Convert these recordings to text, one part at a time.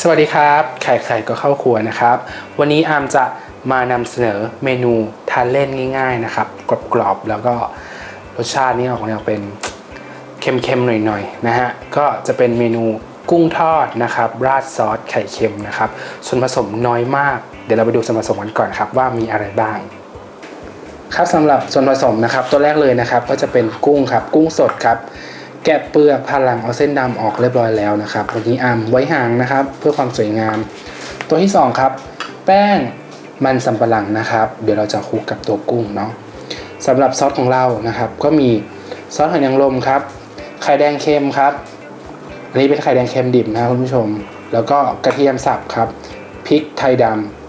สวัสดีครับ ไข่ไข่ก็เข้าครัวนะครับ วันนี้อามจะมานำเสนอเมนูทานเล่นง่าย ๆนะครับ กรอบๆ แล้วก็รสชาตินี่ออกแนวเป็นเค็มๆ หน่อยๆ นะฮะ ก็จะเป็นเมนู กุ้งทอดนะครับ ราดซอสไข่เค็มนะครับ ส่วนผสมน้อยมาก เดี๋ยวเราไปดูส่วนผสมกันก่อนครับว่ามีอะไรบ้างครับสำหรับส่วนผสมนะครับ ตัวแรกเลยนะครับ ก็จะเป็นกุ้งครับ กุ้งสดครับ แกะเปลือกผ่าหลังเอาเส้นดำออกเรียบร้อยแล้วนะครับวันนี้อามไว้หางนะครับ เพื่อความสวยงาม ตัวที่สองครับ แป้งมันสำปะหลังนะครับ เดี๋ยวเราจะคลุกกับตัวกุ้งเนาะสำหรับซอสของเรานะครับ ก็มีซอสหอยนางรมครับไข่แดงเค็มครับ อันนี้เป็นไข่แดงเค็มดิบนะคุณผู้ชม แล้วก็กระเทียมสับครับพริกไทยด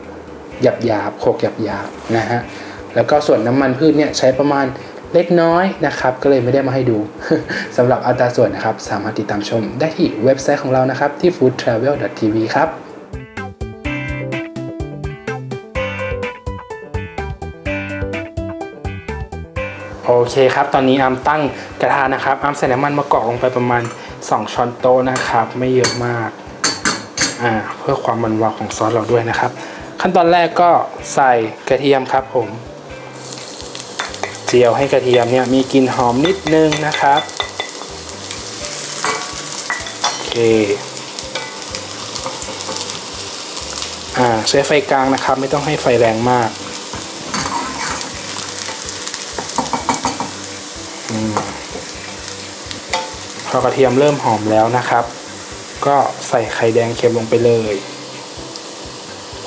ำหยับหยาบโขลกหยับหยาบนะฮะแล้วก็ส่วนน้ำมันพืชเนี่ยใช้ประมาณเล็กน้อยนะครับ ก็เลยไม่ได้มาให้ดูสำหรับอัตราส่วนนะครับ สามารถติดตามชมได้ที่เว็บไซต์ของเรานะครับ ที่ foodtravel.tv ครับ เคครับ ตอนนี้อามตั้งกระทะนะครับอามใส่น้ำมันมะกอกลงไปประมาณ 2 ช้อนโต๊ะนะครับ ไม่เยอะมากอ่าเพื่อความมันวาวของซอสเราด้วยนะครับ ขั้นตอนแรกก็ใส่กระเทียมครับผม เจียวให้กระเทียมเนี่ยมีกลิ่นหอมนิดนึงนะครับโอเคอ่าใช้ไฟกลางนะครับ ไม่ต้องให้ไฟแรงมาก อืม พอกระเทียมเริ่มหอมแล้วนะครับ ก็ใส่ไข่แดงเค็มลงไปเลย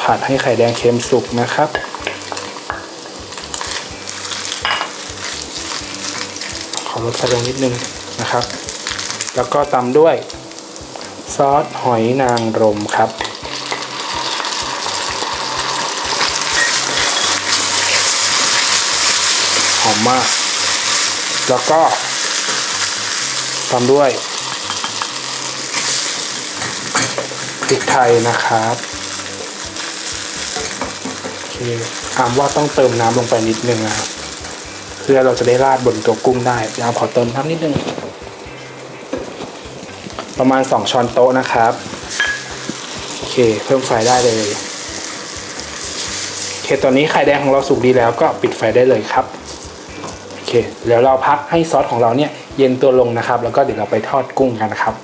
ผัดให้ไข่แดงเค็มสุกนะครับขอลดไฟลงนิดนึงนะครับ แล้วก็ตำด้วยซอสหอยนางรมครับหอมมาก แล้วก็ตามด้วยพริกไทยนะครับโอเคอามว่าต้องเติมน้ำลงไปนิดนึงนะครับเพื่อเราจะได้ราดบนตัวกุ้งได้ยวอามขอเติมน้ำนิดนึง ประมาณ 2 ช้อนโต๊ะนะครับโอเคเพิ่มไฟได้เลยโอเคตอนนี้ไข่แดงของเราสุกดีแล้วก็ปิดไฟได้เลยครับ เคเดี๋ยวเราพักให้ซอสของเราเนี่ยเย็นตัวลงนะครับ แล้วก็เดี๋ยวเราไปทอดกุ้งกันนะครับ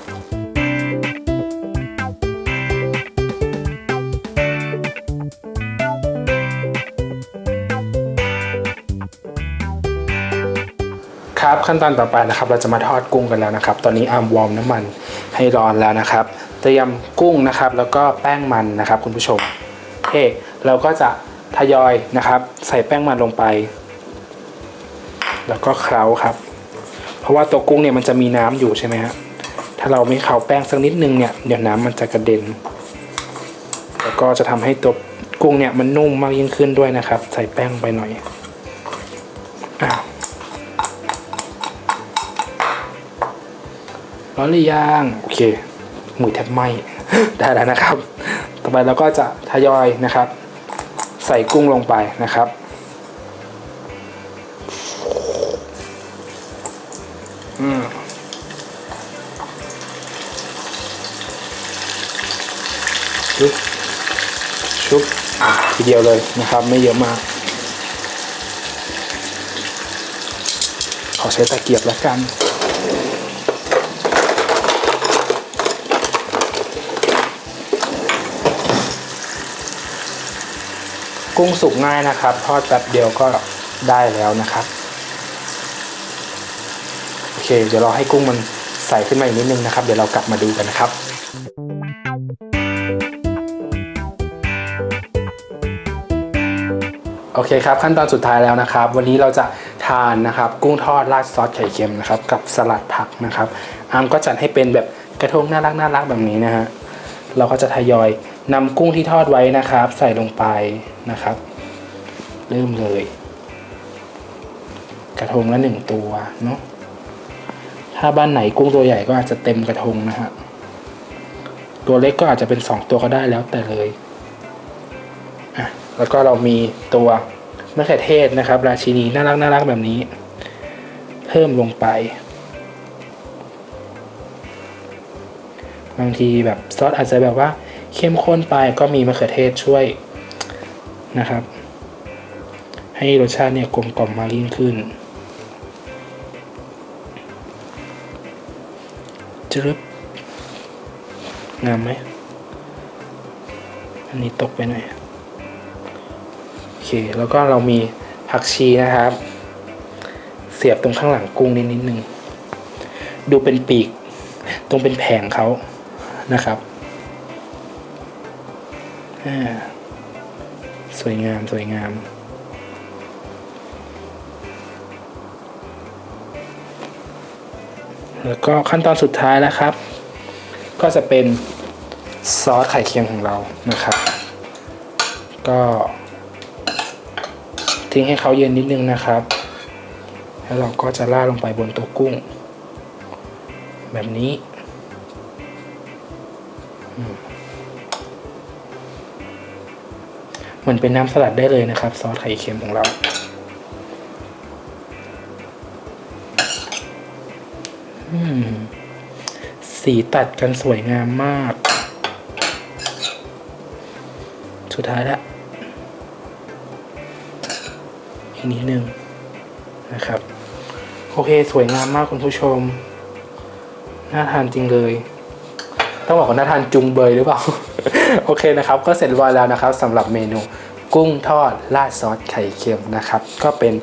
ครับขั้นตอนต่อไปนะครับเราจะมาทอดกุ้งกันแล้วนะครับ ตอนนี้อามวอร์มน้ำมันให้ร้อนแล้วนะครับ เตรียมกุ้งนะครับ แล้วก็แป้งมันนะครับ คุณผู้ชมโอเคเราก็จะทยอยนะครับ ใส่แป้งมันลงไป แล้วก็เคล้าครับ เพราะว่าตัวกุ้งเนี่ยมันจะมีน้ำอยู่ใช่ไหมฮะถ้าเราไม่เคล้าแป้งสักนิดนึงเนี่ยเดี๋ยวน้ำมันจะกระเด็น แล้วก็จะทำให้ตัวกุ้งเนี่ยมันนุ่มมากยิ่งขึ้นด้วยนะครับ ใส่แป้งไปหน่อยอ้าวร้อนหรือยังโอเคมือแทบไหมได้แล้วนะครับ ต่อไปเราก็จะทยอยนะครับ ใส่กุ้งลงไปนะครับ ชุบชุบอะทีเดียวเลยนะครับ ไม่เยอะมาก ขอใช้ตะเกียบแล้วกันกุ้งสุกง่ายนะครับทอดแป๊บเดียวก็ได้แล้วนะครับโอเค เดี๋ยวเรอให้กุ้งมันใสขึ้นมาอีกนิดนึงนะครับ เดี๋ยวเรากลับมาดูกันนะครับ โอเคครับขั้นตอนสุดท้ายแล้วนะครับ วันนี้เราจะทานนะครับ กุ้งทอดราดซอสไข่เค็มนะครับ กับสลัดผักนะครับอามก็จัดให้เป็นแบบกระทงน่ารักน่ารักแบบนี้นะฮะเราก็จะทยอยนำกุ้งที่ทอดไว้นะครับ ใส่ลงไปนะครับ เริ่มเลย กระทงละหนึ่งตัวเนาะถ้าบ้านไหนกุ้งตัวใหญ่ก็อาจจะเต็มกระทงนะฮะตัวเล็กก็อาจจะเป็นสองตัวก็ได้แล้วแต่เลย แล้วก็เรามีตัวมะเขือเทศนะครับ ราชินีน่ารักน่ารักแบบนี้ เพิ่มลงไป บางทีแบบซอสอาจจะแบบว่าเข้มข้นไปก็มีมะเขือเทศช่วยนะครับ ให้รสชาติเนี่ยกลมกล่อมมากยิ่งขึ้นจรึบงามไหมอันนี้ตกไปหน่อย เค แล้วก็เรามีผักชีนะครับ เสียบตรงข้างหลังกุ้งนิดนิดนึง ดูเป็นปีก ตรงเป็นแผงเขานะครับ สวยงามสวยงามแล้วก็ขั้นตอนสุดท้ายนะครับ ก็จะเป็นซอสไข่เค็มของเรานะครับ ก็ ทิ้งให้เขาเย็นนิดนึงนะครับ แล้วเราก็จะราดลงไปบนตัวกุ้ง แบบนี้เหมือนเป็นน้ำสลัดได้เลยนะครับ ซอสไข่เค็มของเรา สีตัดกันสวยงามมาก สุดท้ายละ อีกนิดนึงนะครับ โอเคสวยงามมากคุณผู้ชม น่าทานจริงเลย ต้องบอกว่าน่าทานจุงเบยหรือเปล่า โอเคนะครับ ก็เสร็จเรียบร้อยแล้วนะครับสำหรับเมนูกุ้งทอดราดซอสไข่เค็มนะครับ ก็เป็น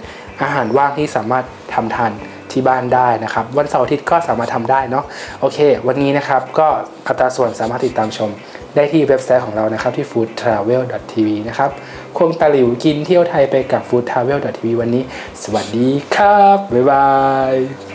อาหารว่างที่สามารถทำทานที่บ้านได้นะครับ วันเสาร์อาทิตย์ก็สามารถทำได้เนาะโอเค วันนี้นะครับก็อัตราส่วนสามารถติดตามชม ได้ที่เว็บไซต์ของเรานะครับที่ foodtravel.tv นะครับควงตาหลิวกินเที่ยวไทยไปกับ foodtravel.tv วันนี้ สวัสดีครับ บ๊ายบาย